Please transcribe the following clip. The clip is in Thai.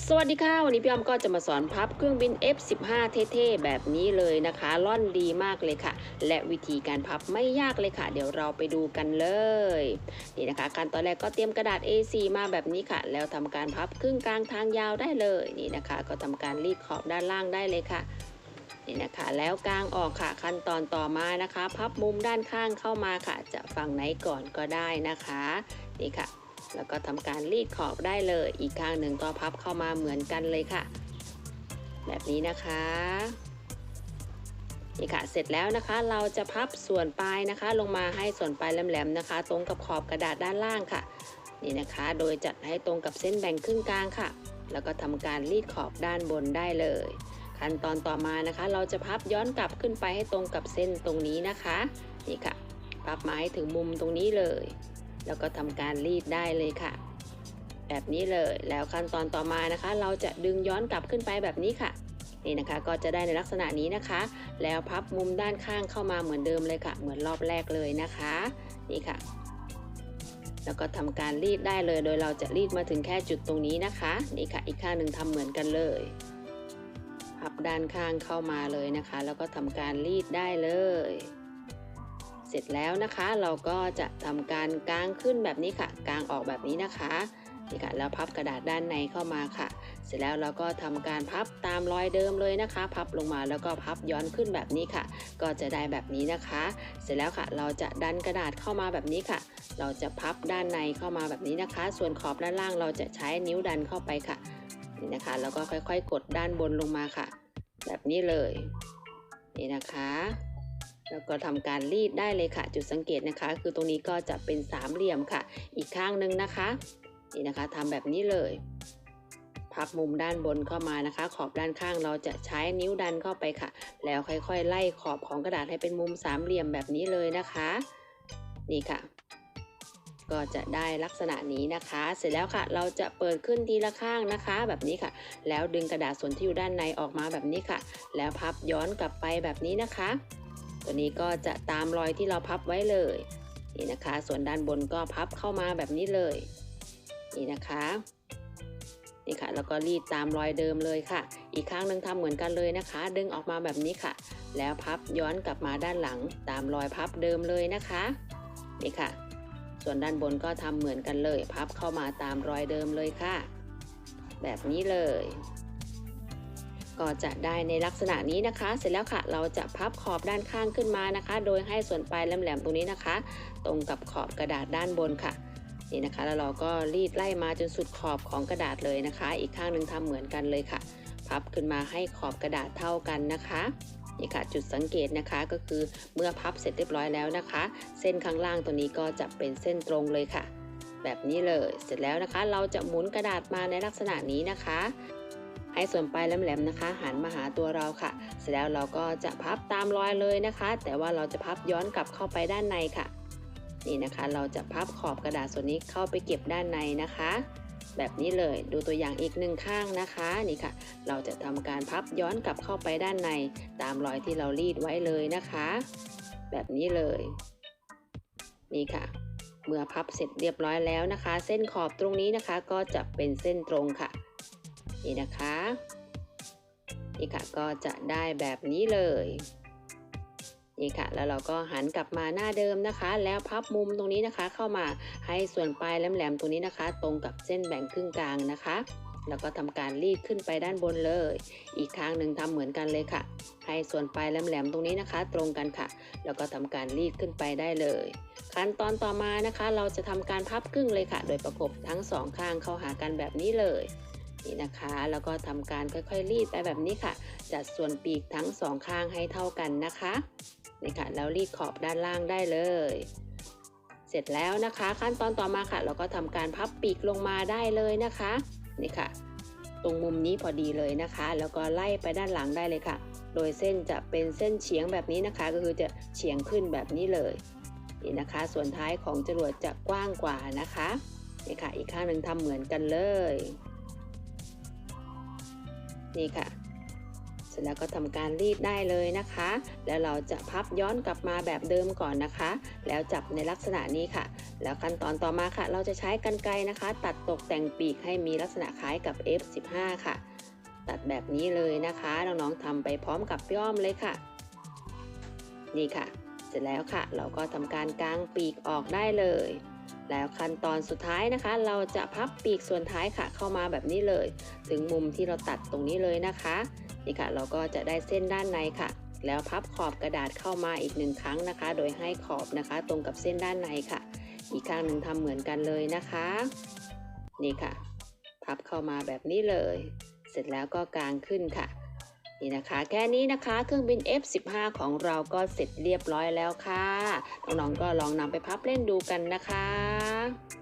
สวัสดีค่ะ วันนี้พี่อ้อมก็จะมาสอนพับเครื่องบิน F15 เท่ๆ แบบนี้เลยนะคะล่อนดีมากเลยค่ะ และวิธีการพับไม่ยากเลยค่ะ เดี๋ยวเราไปดูกันเลยนี่นะคะการตอนแรกก็เตรียมกระดาษ A4 มาแบบนี้ค่ะ แล้วทำการพับครึ่งกลางทางยาวได้เลยนี่นะคะ ก็ทำการรีดขอบด้านล่างได้เลยค่ะนี่นะคะแล้วกลางออกค่ะขั้นตอนต่อมานะคะ พับมุมด้านข้างเข้ามาค่ะ จะฝั่งไหนก่อนก็ได้นะคะนี่ค่ะ แล้วก็ทำการรีดขอบได้เลย อีกข้างหนึ่งก็พับเข้ามาเหมือนกันเลยค่ะ แบบนี้นะคะนี่ค่ะ เสร็จแล้วนะคะ เราจะพับส่วนปลายนะคะ ลงมาให้ส่วนปลายแหลมๆนะคะ ตรงกับขอบกระดาษด้านล่างค่ะ นี่นะคะ โดยจัดให้ตรงกับเส้นแบ่งครึ่งกลางค่ะ แล้วก็ทำการรีดขอบด้านบนได้เลย ขั้นตอนต่อมานะคะ เราจะพับย้อนกลับขึ้นไปให้ตรงกับเส้นตรงนี้นะคะ นี่ค่ะ พับมาให้ถึงมุมตรงนี้เลย แล้วก็ทำการรีดได้เลยค่ะ แบบนี้เลยแล้วขั้นตอนต่อมานะคะ เราจะดึงย้อนกลับขึ้นไปแบบนี้ค่ะ นี่นะคะก็จะได้ในลักษณะนี้นะคะ แล้วพับมุมด้านข้างเข้ามาเหมือนเดิมเลยค่ะ เหมือนรอบแรกเลยนะคะ นี่ค่ะ แล้วก็ทำการรีดได้เลย โดยเราจะรีดมาถึงแค่จุดตรงนี้นะคะ นี่ค่ะ อีกข้างหนึ่งทำเหมือนกันเลยพับด้านข้างเข้ามาเลยนะคะ แล้วก็ทำการรีดได้เลย เสร็จแล้วนะคะ เราก็จะทำการกางขึ้นแบบนี้ค่ะ กางออกแบบนี้นะคะนี่ค่ะแล้วพับกระดาษด้านในเข้ามาค่ะ เสร็จแล้วเราก็ทำการพับตามรอยเดิมเลยนะคะ พับลงมาแล้วก็พับย้อนขึ้นแบบนี้ค่ะ ก็จะได้แบบนี้นะคะ เสร็จแล้วค่ะ เราจะดันกระดาษเข้ามาแบบนี้ค่ะ เราจะพับด้านในเข้ามาแบบนี้นะคะ ส่วนขอบด้านล่างเราจะใช้นิ้วดันเข้าไปค่ะนี่นะคะแล้วก็ค่อยๆ กดด้านบนลงมาค่ะ แบบนี้เลยนี่นะคะ แล้วก็ทำการรีดได้เลยค่ะ จุดสังเกตนะคะ คือตรงนี้ก็จะเป็นสามเหลี่ยมค่ะ อีกข้างหนึ่งนะคะ นี่นะคะทำแบบนี้เลย พับมุมด้านบนเข้ามานะคะ ขอบด้านข้างเราจะใช้นิ้วดันเข้าไปค่ะ แล้วค่อยๆ ไล่ขอบของกระดาษให้เป็นมุมสามเหลี่ยมแบบนี้เลยนะคะ นี่ค่ะก็จะได้ลักษณะนี้นะคะ เสร็จแล้วค่ะ เราจะเปิดขึ้นทีละข้างนะคะ แบบนี้ค่ะ แล้วดึงกระดาษส่วนที่อยู่ด้านในออกมาแบบนี้ค่ะ แล้วพับย้อนกลับไปแบบนี้นะคะ ตัวนี้ก็จะตามรอยที่เราพับไว้เลยนี่นะคะ ส่วนด้านบนก็พับเข้ามาแบบนี้เลยนี่นะคะนี่ค่ะแล้วก็รีดตามรอยเดิมเลยค่ะ อีกข้างหนึ่งทำเหมือนกันเลยนะคะ ดึงออกมาแบบนี้ค่ะ แล้วพับย้อนกลับมาด้านหลัง ตามรอยพับเดิมเลยนะคะนี่ค่ะ ส่วนด้านบนก็ทำเหมือนกันเลย พับเข้ามาตามรอยเดิมเลยค่ะ แบบนี้เลย ก็จะได้ในลักษณะนี้นะคะ เสร็จแล้วค่ะ เราจะพับขอบด้านข้างขึ้นมานะคะ โดยให้ส่วนปลายแหลมๆตรงนี้นะคะ ตรงกับขอบกระดาษด้านบนค่ะนี่นะคะแล้วเราก็รีดไล่มาจนสุดขอบของกระดาษเลยนะคะ อีกข้างหนึ่งทำเหมือนกันเลยค่ะ พับขึ้นมาให้ขอบกระดาษเท่ากันนะคะนี่ค่ะจุดสังเกตนะคะก็คือเมื่อพับเสร็จเรียบร้อยแล้วนะคะ เส้นข้างล่างตัวนี้ก็จะเป็นเส้นตรงเลยค่ะ แบบนี้เลยเสร็จแล้วนะคะ เราจะหมุนกระดาษมาในลักษณะนี้นะคะ ให้ส่วนปลายแหลมๆนะคะ หันมาหาตัวเราค่ะ เสร็จแล้วเราก็จะพับตามรอยเลยนะคะ แต่ว่าเราจะพับย้อนกลับเข้าไปด้านในค่ะ นี่นะคะ เราจะพับขอบกระดาษส่วนนี้เข้าไปเก็บด้านในนะคะ แบบนี้เลยดูตัวอย่างอีกหนึ่งข้างนะคะนี่ค่ะ เราจะทำการพับย้อนกลับเข้าไปด้านใน ตามรอยที่เรารีดไว้เลยนะคะ แบบนี้เลย นี่ค่ะเมื่อพับเสร็จเรียบร้อยแล้วนะคะ เส้นขอบตรงนี้นะคะก็จะเป็นเส้นตรงค่ะ นี่นะคะ นี่ค่ะก็จะได้แบบนี้เลย นี่ค่ะ แล้วเราก็หันกลับมาหน้าเดิมนะคะ แล้วพับมุมตรงนี้นะคะ เข้ามาให้ส่วนปลายแหลมๆตรงนี้นะคะ ตรงกับเส้นแบ่งครึ่งกลางนะคะ แล้วก็ทำการรีดขึ้นไปด้านบนเลย อีกข้างหนึ่งทำเหมือนกันเลยค่ะ ให้ส่วนปลายแหลมๆตรงนี้นะคะ ตรงกันค่ะ แล้วก็ทำการรีดขึ้นไปได้เลยขั้นตอนต่อมานะคะ เราจะทำการพับครึ่งเลยค่ะ โดยประกบทั้งสองข้างเข้าหากันแบบนี้เลย นี่นะคะ แล้วก็ทำการค่อยๆรีดไปแบบนี้ค่ะ จัดส่วนปีกทั้งสองข้างให้เท่ากันนะคะนี่ค่ะแล้วรีดขอบด้านล่างได้เลย เสร็จแล้วนะคะ ขั้นตอนต่อมาค่ะ เราก็ทำการพับปีกลงมาได้เลยนะคะนี่ค่ะ ตรงมุมนี้พอดีเลยนะคะ แล้วก็ไล่ไปด้านหลังได้เลยค่ะ โดยเส้นจะเป็นเส้นเฉียงแบบนี้นะคะ ก็คือจะเฉียงขึ้นแบบนี้เลยนี่นะคะ ส่วนท้ายของจรวดจะกว้างกว่านะคะนี่ค่ะ อีกข้างหนึ่งทำเหมือนกันเลย นี่ค่ะ เสร็จแล้วก็ทำการรีดได้เลยนะคะ แล้วเราจะพับย้อนกลับมาแบบเดิมก่อนนะคะ แล้วจับในลักษณะนี้ค่ะ แล้วขั้นตอนต่อมาค่ะ เราจะใช้กรรไกรนะคะ ตัดตกแต่งปีกให้มีลักษณะคล้ายกับ F15 ค่ะ ตัดแบบนี้เลยนะคะน้องๆทำไปพร้อมกับพี่อ้อมเลยค่ะ นี่ค่ะ เสร็จแล้วค่ะ เราก็ทำการกางปีกออกได้เลย แล้วขั้นตอนสุดท้ายนะคะ เราจะพับปีกส่วนท้ายค่ะ เข้ามาแบบนี้เลย ถึงมุมที่เราตัดตรงนี้เลยนะคะนี่ค่ะ เราก็จะได้เส้นด้านในค่ะ แล้วพับขอบกระดาษเข้ามาอีกหนึ่งครั้งนะคะ โดยให้ขอบนะคะ ตรงกับเส้นด้านในค่ะ อีกข้างหนึ่งทำเหมือนกันเลยนะคะ นี่ค่ะ พับเข้ามาแบบนี้เลย เสร็จแล้วก็กางขึ้นค่ะ นี่นะคะแค่นี้นะคะเครื่องบิน F15 ของเราก็เสร็จเรียบร้อยแล้วค่ะน้องๆก็ลองนำไปพับเล่นดูกันนะคะ